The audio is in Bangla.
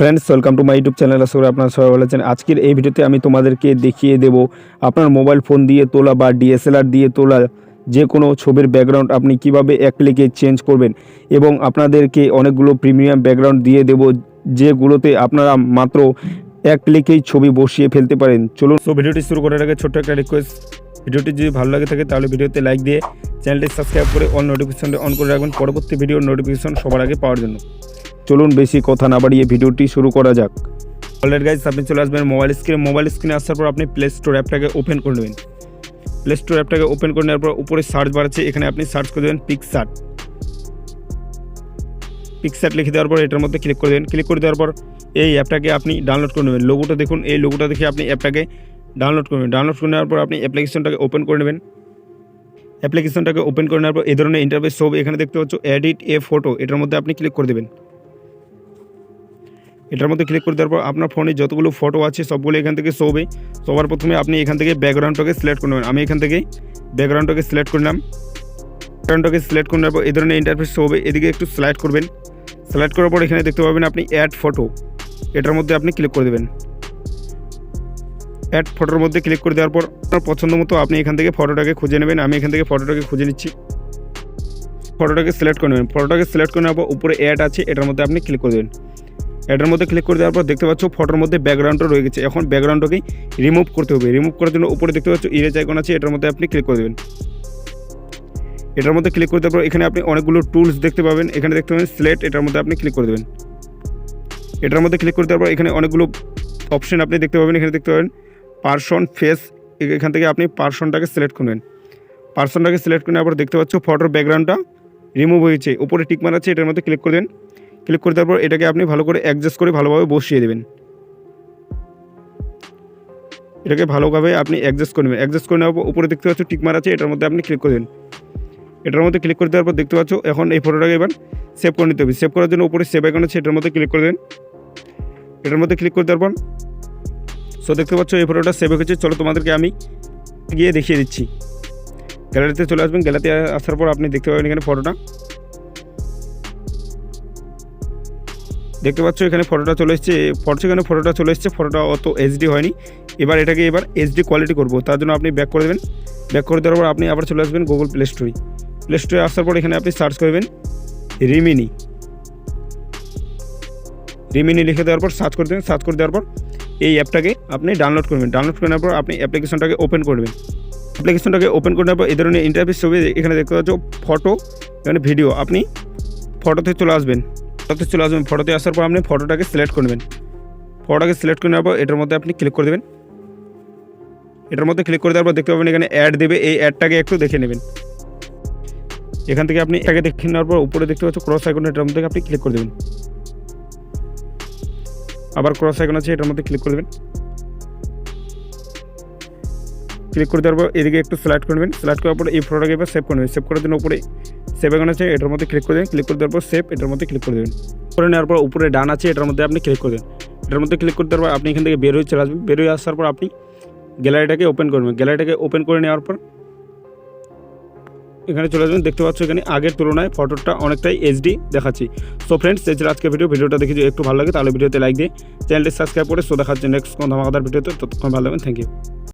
Friends welcome to my YouTube channel আসলে আপনারা সবাই ভালো আছেন। আজকের এই ভিডিওতে আমি তোমাদেরকে দেখিয়ে দেব আপনার মোবাইল ফোন দিয়ে তোলা বা ডিএসএলআর দিয়ে তোলা যে কোনো ছবির ব্যাকগ্রাউন্ড আপনি কীভাবে এক ক্লিকে চেঞ্জ করবেন এবং আপনাদেরকে অনেকগুলো প্রিমিয়াম ব্যাকগ্রাউন্ড দিয়ে দেব যেগুলোতে আপনারা মাত্র এক ক্লিকেই ছবি বসিয়ে ফেলতে পারেন। চলুন। তো ভিডিওটি শুরু করার আগে ছোট্ট একটা রিকোয়েস্ট ভিডিওটি যদি ভালো লাগে থাকে, তাহলে ভিডিওতে লাইক দিয়ে চ্যানেলটি সাবস্ক্রাইব করে অল নোটিফিকেশনটি অন করে রাখবেন। পরবর্তী ভিডিওর নোটিফিকেশন সবার আগে পাওয়ার জন্য। চলুন বেশি কথা না বাড়িয়ে ভিডিওটি শুরু করা যাক। অলরেড গাইজ আপনি চলে আসবেন মোবাইল স্ক্রিনে মোবাইল স্ক্রিনে আসার পর আপনি প্লে স্টোর অ্যাপটাকে ওপেন করে নেবেন। প্লে স্টোর অ্যাপটাকে ওপেন করে নেওয়ার পর উপরে সার্চ বার আছে, এখানে আপনি সার্চ করে দেবেন পিকসার্ট পিকসার্ট লিখে দেওয়ার পর এটার মধ্যে ক্লিক করে দেবেন। ক্লিক করে দেওয়ার পর এই অ্যাপটাকে আপনি ডাউনলোড করে নেবেন। লোগোটা দেখুন, এই লোগোটা দেখে আপনি অ্যাপটাকে ডাউনলোড করবেন ডাউনলোড করে নেওয়ার পর আপনি অ্যাপ্লিকেশনটাকে ওপেন করে নেবেন। অ্যাপ্লিকেশনটাকে ওপেন করে নেওয়ার পর এই ধরনের ইন্টারফেস সব এখানে দেখতে পাচ্ছ এডিট এ ফটো এটার মধ্যে আপনি ক্লিক করে দেবেন। এটার মধ্যে ক্লিক করে দেওয়ার পর আপনার ফোনে যতগুলো ফটো আছে, সবগুলো এখান থেকে শোবে সবার প্রথমে আপনি এখান থেকে ব্যাকগ্রাউন্ডটাকে সিলেক্ট করে নেবেন। আমি এখান থেকে ব্যাকগ্রাউন্ডটাকে সিলেক্ট করলাম ব্যাকগ্রাউন্ডটাকে সিলেক্ট করে নেওয়ার পর এই ধরনের ইন্টারফেস হবে। এদিকে একটু স্লাইড করবেন। সিলেক্ট করার পর এখানে দেখতে পাবেন আপনি অ্যাড ফটো এটার মধ্যে আপনি ক্লিক করে দেবেন। অ্যাড ফটোর মধ্যে ক্লিক করে দেওয়ার পর আপনার পছন্দ মতো আপনি এখান থেকে ফটোটাকে খুঁজে নেবেন। আমি এখান থেকে ফটোটাকে খুঁজে নিচ্ছি। ফটোটাকে সিলেক্ট করে নেবেন। ফটোটাকে সিলেক্ট করে নেওয়ার পর উপরে অ্যাড আছে, এটার মধ্যে আপনি ক্লিক করে দেবেন। অ্যাডের মধ্যে ক্লিক করে দেওয়ার পর দেখতে পাচ্ছ ফটোর মধ্যে ব্যাকগ্রাউন্ডটা রয়ে গেছে। এখন ব্যাকগ্রাউন্ডটাকে রিমুভ করতে হবে। রিমুভ করার জন্য উপরে দেখতে পাচ্ছ ইরেজ আইকন আছে, এটার মধ্যে আপনি ক্লিক করে দেবেন। এটার মধ্যে ক্লিক করে দেওয়ার পর এখানে আপনি অনেকগুলো টুলস দেখতে পাবেন। এখানে দেখতে পাবেন স্লেট এটার মধ্যে আপনি ক্লিক করে দেবেন। এটার মধ্যে ক্লিক করে দেওয়ার পর এখানে অনেকগুলো অপশন আপনি দেখতে পাবেন। এখানে দেখতে পাবেন পার্সন ফেস এখান থেকে আপনি পার্সনটাকে সিলেক্ট করবেন। পার্সনটাকে সিলেক্ট করে পর দেখতে পাচ্ছ ফটোর ব্যাকগ্রাউন্ডটা রিমুভ হয়েছে। উপরে টিকমার আছে, এটার মধ্যে ক্লিক করে দেন ক্লিক করে দেওয়ার পর এটাকে আপনি ভালো করে অ্যাডজাস্ট করে ভালোভাবে বসিয়ে দেবেন। এটাকে ভালোভাবে আপনি অ্যাডজাস্ট করে নেবেন। অ্যাডজাস্ট করে নেওয়ার পর উপরে দেখতে পাচ্ছ টিকমার আছে, এটার মধ্যে আপনি ক্লিক করে দেন। এটার মধ্যে ক্লিক করে দেওয়ার পর দেখতে পাচ্ছ এখন এই ফটোটাকে এবার সেভ করে নিতে হবে। সেভ করার জন্য উপরে সেভ আইকন আছে, এটার মধ্যে ক্লিক করে দেন। এটার মধ্যে ক্লিক করে দেওয়ার পর সো দেখতে পাচ্ছ এই ফটোটা সেভ হয়েছে। চলো তোমাদেরকে আমি গিয়ে দেখিয়ে দিচ্ছি। গ্যালারিতে চলে আসবেন। গ্যালারিতে আসার পর আপনি দেখতে পাবেন এখানে ফটোটা দেখতে পাচ্ছ, এখানে ফটোটা চলে এসছে। ফটো এখানে ফটোটা চলে এসছে, ফটোটা অত এইচডি হয়নি। এবার এটাকে এবার এইচডি কোয়ালিটি করব। তার জন্য আপনি ব্যাক করে দেবেন। ব্যাক করে দেওয়ার পর আপনি আবার চলে আসবেন গুগল প্লে স্টোরে প্লে স্টোরে আসার পর এখানে আপনি সার্চ করবেন রিমিনি রিমিনি লিখে দেওয়ার পর সার্চ করে দেবেন। সার্চ করে দেওয়ার পর এই অ্যাপটাকে আপনি ডাউনলোড করবেন। ডাউনলোড করে পর আপনি অ্যাপ্লিকেশনটাকে ওপেন করবেন অ্যাপ্লিকেশনটাকে ওপেন করে নেওয়ার পর এই ধরনের ইন্টারফেস ছবি এখানে দেখতে পাচ্ছ ফটো এখানে ভিডিও আপনি ফটোতে চলে আসবেন। ফটোতে চলে আসবেন। ফটোতে আসার পর আপনি ফটোটাকে সিলেক্ট করে নেবেন। ফটোটাকে সিলেক্ট করে নেওয়ার পর এটার মধ্যে আপনি ক্লিক করে দেবেন। এটার মধ্যে ক্লিক করে দেওয়ার পর দেখতে পাবেন এখানে অ্যাড দেবে। এই অ্যাডটাকে একটু দেখে নেবেন। এখান থেকে আপনি এটাকে দেখে নেওয়ার পর উপরে দেখতে পাচ্ছেন ক্রস আইকন এটার মধ্যে আপনি ক্লিক করে দেবেন। আবার ক্রস আইকন আছে, এটার মধ্যে ক্লিক করে দেবেন। ক্লিক করে দেওয়ার পর এদিকে একটু সিলেক্ট করবেন সিলেক্ট করার পর এই ফটোটাকে এবার সেভ করে নেবেন। সেভ করার জন্য উপরে সেভ আইকন আছে, এটার মধ্যে ক্লিক করে দেবেন। ক্লিক করে দেওয়ার পর সেভ এটার মধ্যে ক্লিক করে দেবেন। করে নেওয়ার পর উপরে ডান আছে, এটার মধ্যে আপনি ক্লিক করে দেবেন। এটার মধ্যে ক্লিক করে দেওয়ার পর আপনি এখান থেকে বের হয়ে চলে আসবেন। বের হয়ে আসার পর আপনি গ্যালারিটাকে ওপেন করবেন গ্যালারিটাকে ওপেন করে নেওয়ার পর এখানে চলে আসবেন। দেখতে পাচ্ছ এখানে আগের তুলনায় ফটোটা অনেকটাই এইচডি দেখাচ্ছি। সো ফ্রেন্ডস এই ছিল আজকের ভিডিও ভিডিওটা দেখে যদি একটু ভালো লাগে, তাহলে ভিডিওতে লাইক দিয়ে চ্যানেলটি সাবস্ক্রাইব করে সো দেখাচ্ছে নেক্সট কোনো ধামাকাদার ভিডিওতে ততক্ষণ ভালো লাগবেন থ্যাংক ইউ